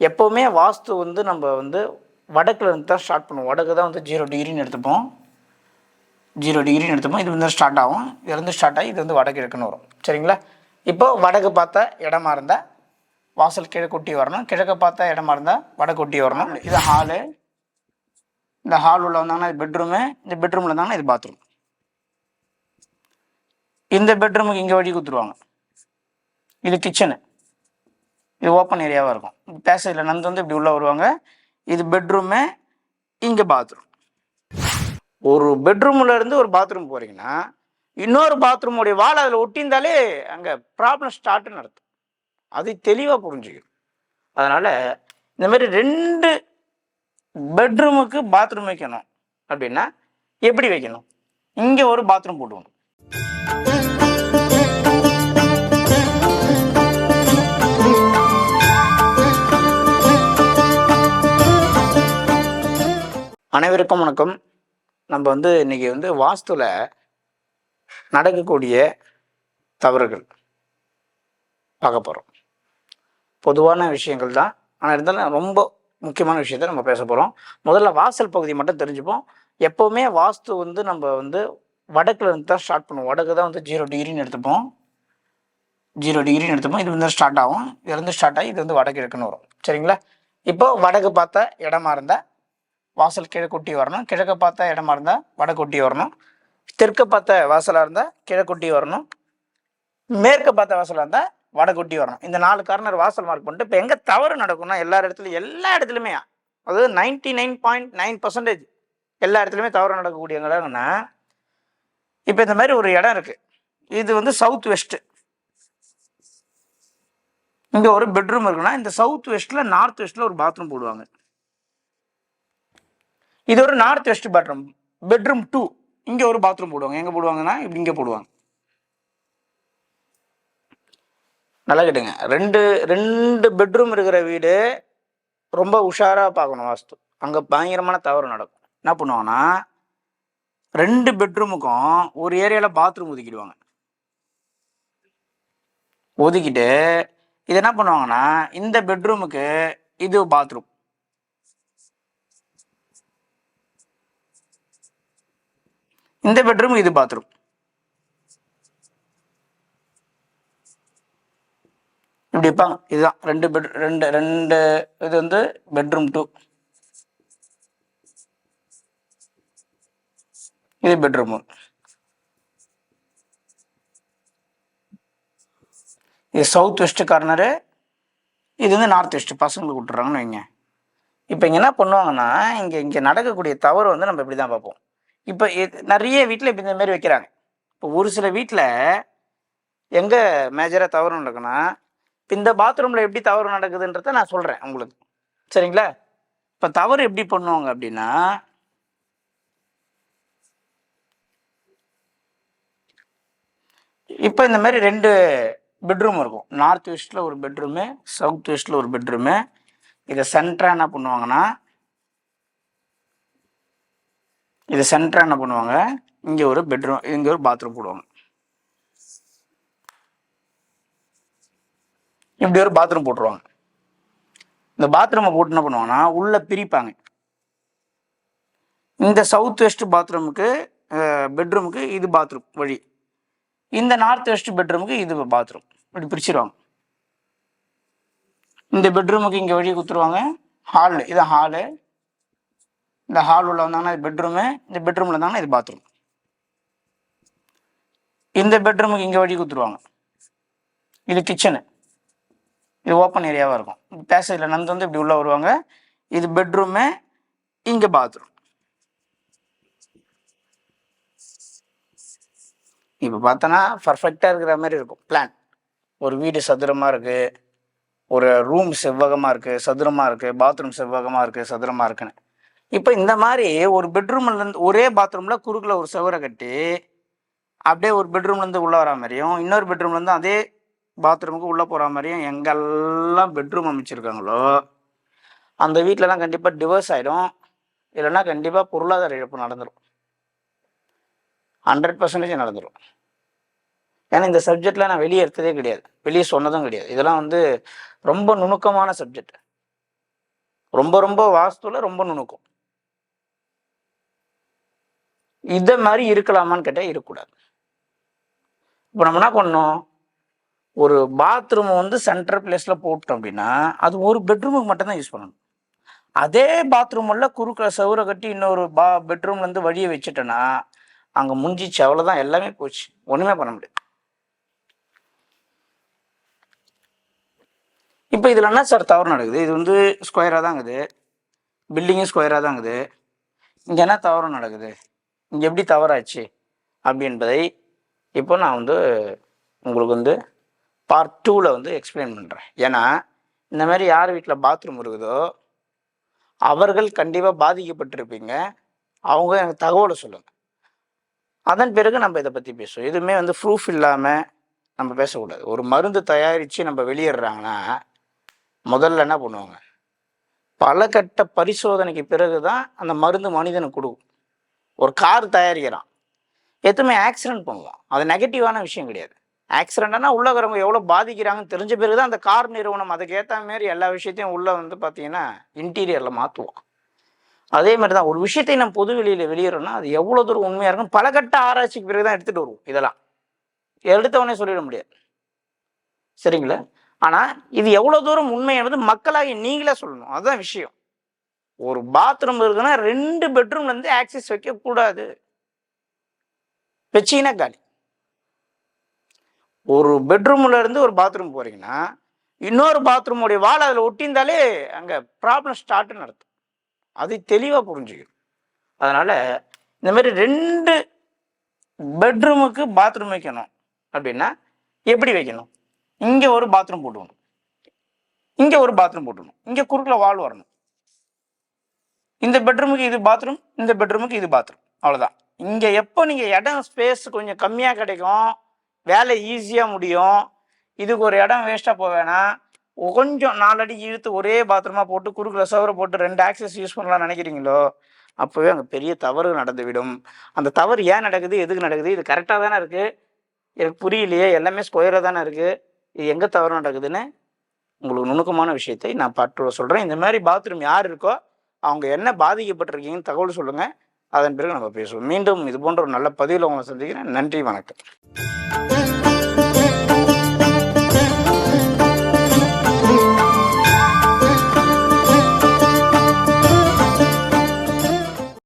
எப்போவுமே வாஸ்து வந்து நம்ம வந்து வடக்குலேருந்து தான் ஸ்டார்ட் பண்ணுவோம். வடக்கு தான் வந்து ஜீரோ டிகிரின்னு எடுத்துப்போம். ஜீரோ டிகிரின்னு எடுத்துப்போம். இது வந்து ஸ்டார்ட் ஆகும். இதுலேருந்து ஸ்டார்ட் ஆகி இது வந்து வடகிழக்குன்னு வரும். சரிங்களா? இப்போ வடக்கு பார்த்த இடமா இருந்தால் வாசல் கிழக்கு ஒட்டி வரணும். கிழக்க பார்த்த இடமா இருந்தால் வடக்கு ஒட்டி வரணும். இது ஹாலு இந்த ஹால் உள்ள வந்தாங்கன்னா இது பெட்ரூமு இந்த பெட்ரூமில் இருந்தாங்கன்னா இது பாத்ரூம் இந்த பெட்ரூமுக்கு இங்கே வழி கொடுத்துருவாங்க. இது கிச்சனு இது ஓப்பன் ஏரியாவாக இருக்கும். பேசேஜில் நந்து வந்து இப்படி உள்ளே வருவாங்க. இது பெட்ரூமு இங்கே பாத்ரூம் ஒரு பெட்ரூமில் இருந்து ஒரு பாத்ரூம் போகிறீங்கன்னா இன்னொரு பாத்ரூமுடைய வால் அதில் ஒட்டியிருந்தாலே அங்கே ப்ராப்ளம் ஸ்டார்ட்னு நடத்தும் அது தெளிவாக புரிஞ்சுக்கணும். அதனால் இந்த மாதிரி ரெண்டு பெட்ரூமுக்கு பாத்ரூம் வைக்கணும். அப்படின்னா எப்படி வைக்கணும்? இங்கே ஒரு பாத்ரூம் போட்டுக்கணும். அனைவருக்கும் வணக்கம். நம்ம வந்து இன்னைக்கு வந்து வாஸ்துவில் நடக்கக்கூடிய தவறுகள் பார்க்க போகிறோம் பொதுவான விஷயங்கள் தான். ஆனால் இருந்தாலும் ரொம்ப முக்கியமான விஷயத்த நம்ம பேச போகிறோம் முதல்ல வாசல் பகுதி மட்டும் தெரிஞ்சுப்போம். எப்போவுமே வாஸ்து வந்து நம்ம வந்து வடக்குல இருந்து தான் ஸ்டார்ட் பண்ணுவோம். வடக்கு தான் வந்து ஜீரோ டிகிரின்னு எடுத்துப்போம். ஜீரோ டிகிரின்னு எடுத்துப்போம். இது வந்து ஸ்டார்ட் ஆகும். இதுலேருந்து ஸ்டார்ட் ஆகி இது வந்து வடகிழக்குன்னு வரும். சரிங்களா? இப்போ வடக்கு பார்த்த இடமா இருந்தால் வாசல் கிழக்கு ஒட்டி வரணும். கிழக்க பார்த்த இடமா இருந்தால் வடக்குட்டி வரணும். தெற்க பார்த்த வாசலாக இருந்தால் கிழக்குட்டி வரணும். மேற்க பார்த்த வாசலாக இருந்தால் வடக்குட்டி வரணும். இந்த நாலு கார்னர் வாசல் மார்க் பண்ணிட்டு இப்போ எங்கே தவறு நடக்கும்னா எல்லா இடத்துலையும் எல்லா இடத்துலையுமே அதாவது ninety nine point nine percentage எல்லா இடத்துலையுமே தவறு நடக்கக்கூடிய இடம்னா இப்போ இந்த மாதிரி ஒரு இடம் இருக்குது இது வந்து சவுத் வெஸ்ட்டு இங்கே ஒரு பெட்ரூம் இருக்குன்னா இந்த சவுத் வெஸ்ட்டில் நார்த் வெஸ்ட்டில் ஒரு பாத்ரூம் போடுவாங்க. இது ஒரு north west bathroom bedroom two இங்கே ஒரு பாத்ரூம் போடுவாங்க. எங்கே போடுவாங்கன்னா இப்படி இங்கே போடுவாங்க. நல்லா கேட்டுங்க. ரெண்டு ரெண்டு பெட்ரூம் இருக்கிற வீடு ரொம்ப உஷாராக பார்க்கணும் வாஸ்து அங்கே பயங்கரமான தவறு நடக்கும். என்ன பண்ணுவாங்கன்னா ரெண்டு பெட்ரூமுக்கும் ஒரு ஏரியாவில் பாத்ரூம் ஒதுக்கிடுவாங்க. ஒதுக்கிட்டு இது என்ன பண்ணுவாங்கன்னா இந்த பெட்ரூமுக்கு இது பாத்ரூம் இந்த பெட்ரூம் இது பாத்ரூம் இப்படி இருப்பாங்க இதுதான். ரெண்டு பெட் ரெண்டு ரெண்டு இது வந்து பெட்ரூம் டூ இது பெட்ரூம் இது சவுத் வெஸ்ட் கார்னரு இது வந்து நார்த் வெஸ்ட் பசங்களுக்கு விட்டுறாங்கன்னு வைங்க. இப்போ இங்கே என்ன பண்ணுவாங்கன்னா இங்கே இங்கே நடக்கக்கூடிய தவறு வந்து நம்ம இப்படி தான் பார்ப்போம். இப்போ நிறைய வீட்டில் இப்போ இந்த மாதிரி வைக்கிறாங்க. இப்போ ஒரு சில வீட்டில் எங்கே மேஜராக தவறு நடக்குன்னா இப்போ இந்த பாத்ரூமில் எப்படி தவறு நடக்குதுன்றத நான் சொல்கிறேன் உங்களுக்கு. சரிங்களா? இப்போ தவறு எப்படி பண்ணுவாங்க அப்படின்னா இப்போ இந்த மாதிரி ரெண்டு பெட்ரூம் இருக்கும். நார்த் வெஸ்ட்டில் ஒரு பெட்ரூமு சவுத் வெஸ்ட்டில் ஒரு பெட்ரூமு இதை சென்ட்ராக என்ன பண்ணுவாங்கன்னா இது சென்டராக என்ன பண்ணுவாங்க? இங்கே ஒரு பெட்ரூம் இங்கே ஒரு பாத்ரூம் போடுவாங்க. இப்படி ஒரு பாத்ரூம் போட்டுருவாங்க. இந்த பாத்ரூமை போட்டு என்ன பண்ணுவாங்கன்னா உள்ளே பிரிப்பாங்க. இந்த சவுத் வெஸ்ட் பாத்ரூமுக்கு பெட்ரூமுக்கு இது பாத்ரூம் வழி. இந்த நார்த் வெஸ்ட் பெட்ரூமுக்கு இது பாத்ரூம் இப்படி பிரிச்சிருவாங்க. இந்த பெட்ரூமுக்கு இங்கே வழி கொடுத்துருவாங்க. ஹாலு இது ஹாலு இந்த ஹால் உள்ள வந்தாங்கன்னா இது பெட்ரூமு இந்த பெட்ரூமில் இருந்தாங்கன்னா இது பாத்ரூம் இந்த பெட்ரூமுக்கு இங்கே வழி கொடுத்துருவாங்க. இது கிச்சனு இது ஓப்பன் ஏரியாவாக இருக்கும். பேசேஜில் நடந்து வந்து இப்படி உள்ளே வருவாங்க. இது பெட்ரூமு இங்கே பாத்ரூம் இப்போ பார்த்தோன்னா பர்ஃபெக்டாக இருக்கிற மாதிரி இருக்கும். பிளான் ஒரு வீடு சதுரமாக இருக்குது ஒரு ரூம் செவ்வகமாக இருக்குது சதுரமாக இருக்குது பாத்ரூம் செவ்வகமாக இருக்குது சதுரமாக இருக்குன்னு. இப்போ இந்த மாதிரி ஒரு பெட்ரூம்ல இருந்து ஒரே பாத்ரூமில் குறுக்கில் ஒரு சுவரை கட்டி அப்படியே ஒரு பெட்ரூம்லேருந்து உள்ளே வர மாதிரியும் இன்னொரு பெட்ரூம்லேருந்து அதே பாத்ரூமுக்கு உள்ளே போகிற மாதிரியும் எங்கெல்லாம் பெட்ரூம் அமைச்சிருக்காங்களோ அந்த வீட்டிலலாம் கண்டிப்பாக டிவோர்ஸ் ஆகிடும் இல்லைன்னா கண்டிப்பாக பொருளாதார இழப்பு நடந்துடும் ஹண்ட்ரட் பர்சன்டேஜ் நடந்துடும் ஏன்னா இந்த சப்ஜெக்டில் நான் வெளியே எடுத்ததே கிடையாது. வெளியே சொன்னதும் கிடையாது. இதெல்லாம் வந்து ரொம்ப நுணுக்கமான சப்ஜெக்ட் ரொம்ப ரொம்ப வாஸ்துவில் ரொம்ப நுணுக்கம். இதை மாதிரி இருக்கலாமான்னு கேட்டால் இருக்கக்கூடாது. இப்போ நம்ம என்ன பண்ணோம் ஒரு பாத்ரூம் வந்து சென்டர் பிளேஸில் போட்டோம் அப்படின்னா அது ஒரு பெட்ரூமுக்கு மட்டும்தான் யூஸ் பண்ணணும். அதே பாத்ரூமில் குறுக்கில் சவுர கட்டி இன்னொரு பா பெட்ரூம்லேருந்து வழியை வச்சுட்டேன்னா அங்கே முடிஞ்சிச்சு அவ்வளோதான் எல்லாமே போச்சு. ஒன்றுமே பண்ண முடியாது. இப்போ இதில் என்ன சார் தவறு நடக்குது? இது வந்து ஸ்கொயராக தான் இருக்குது. பில்டிங்கும் ஸ்கொயராக தான் இருக்குது. இங்கே என்ன தவறு நடக்குது? இங்கே எப்படி தவறாச்சு அப்படி என்பதை இப்போ நான் வந்து உங்களுக்கு வந்து பார்ட் டூவில் வந்து எக்ஸ்பிளைன் பண்ணுறேன் ஏன்னா இந்த மாதிரி யார் வீட்டில் பாத்ரூம் இருக்குதோ அவர்கள் கண்டிப்பாக பாதிக்கப்பட்டிருப்பீங்க. அவங்க எனக்கு தகவலை சொல்லுங்கள் அதன் பிறகு நம்ம இதை பற்றி பேசுவோம். எதுவுமே வந்து ப்ரூஃப் இல்லாமல் நம்ம பேசக்கூடாது. ஒரு மருந்து தயாரித்து நம்ம வெளியிடுறாங்கன்னா முதல்ல என்ன பண்ணுவாங்க? பல கட்ட பரிசோதனைக்கு பிறகு தான் அந்த மருந்து மனிதனுக்கு கொடுக்கும். ஒரு கார் தயாரிக்கிறான். எதுவுமே ஆக்சிடென்ட் பண்ணுவான். அது நெகட்டிவான விஷயம் கிடையாது. ஆக்சிடென்ட்னா உள்ளகிறவங்க எவ்வளோ பாதிக்கிறாங்கன்னு தெரிஞ்ச பிறகு தான் அந்த கார் நிறுவனம் அதுக்கேற்ற மாரி எல்லா விஷயத்தையும் உள்ளே வந்து பார்த்தீங்கன்னா இன்டீரியரில் மாற்றுவோம் அதே மாதிரி தான் ஒரு விஷயத்தை நம்ம பொது வெளியில் வெளியிடறோம்னா அது எவ்வளோ தூரம் உண்மையாக இருக்கும்? பல கட்ட ஆராய்ச்சிக்கு பிறகு தான் எடுத்துகிட்டு வருவோம் இதெல்லாம். எடுத்தவொடனே சொல்லிட முடியாது. சரிங்களா? ஆனால் இது எவ்வளோ தூரம் உண்மை என்பது மக்களாகி நீங்களே சொல்லணும். அதுதான் விஷயம். ஒரு பாத்ரூம் இருக்குன்னா ரெண்டு பெட்ரூம்லேருந்து ஆக்சஸ் வைக்கக்கூடாது. வச்சீங்கன்னா காலி. ஒரு பெட்ரூம்ல இருந்து ஒரு பாத்ரூம் போறீங்கன்னா இன்னொரு பாத்ரூமுடைய வால் அதில் ஒட்டியிருந்தாலே அங்கே ப்ராப்ளம் ஸ்டார்ட்னு நடத்தும் அது தெளிவாக புரிஞ்சுக்கணும். அதனால இந்த மாதிரி ரெண்டு பெட்ரூமுக்கு பாத்ரூம் வைக்கணும். அப்படின்னா எப்படி வைக்கணும்? இங்கே ஒரு பாத்ரூம் போட்டுக்கணும். இங்கே ஒரு பாத்ரூம் போட்டுக்கணும். இங்கே குறுக்கில் வால் வரணும். இந்த பெட்ரூமுக்கு இது பாத்ரூம் இந்த பெட்ரூமுக்கு இது பாத்ரூம் அவ்வளோதான் இங்கே எப்போ நீங்கள் இடம் ஸ்பேஸ் கொஞ்சம் கம்மியாக கிடைக்கும் வேலை ஈஸியாக முடியும் இதுக்கு ஒரு இடம் வேஸ்ட்டாக போக கொஞ்சம் நாலடி இழுத்து ஒரே பாத்ரூமாக போட்டு குறுக்கில் சவரை போட்டு ரெண்டு ஆக்சஸ் யூஸ் பண்ணலாம்னு நினைக்கிறீங்களோ அப்போவே அங்கே பெரிய தவறு நடந்துவிடும். அந்த தவறு ஏன் நடக்குது எதுக்கு நடக்குது இது கரெக்டாக தானே இருக்குது எனக்கு புரியலையே எல்லாமே ஸ்கொயராக தானே இருக்குது இது எங்கே தவறு நடக்குதுன்னு உங்களுக்கு நுணுக்கமான விஷயத்தை நான் பற்று சொல்கிறேன் இந்த மாதிரி பாத்ரூம் யார் இருக்கோ அவங்க என்ன பாதிக்கப்பட்டிருக்கீங்கன்னு தகவல் சொல்லுங்கள் அதன் பிறகு நம்ம பேசுவோம். மீண்டும் இது போன்ற ஒரு நல்ல பதிவில் உங்களை சந்திக்கிறேன். நன்றி வணக்கம்.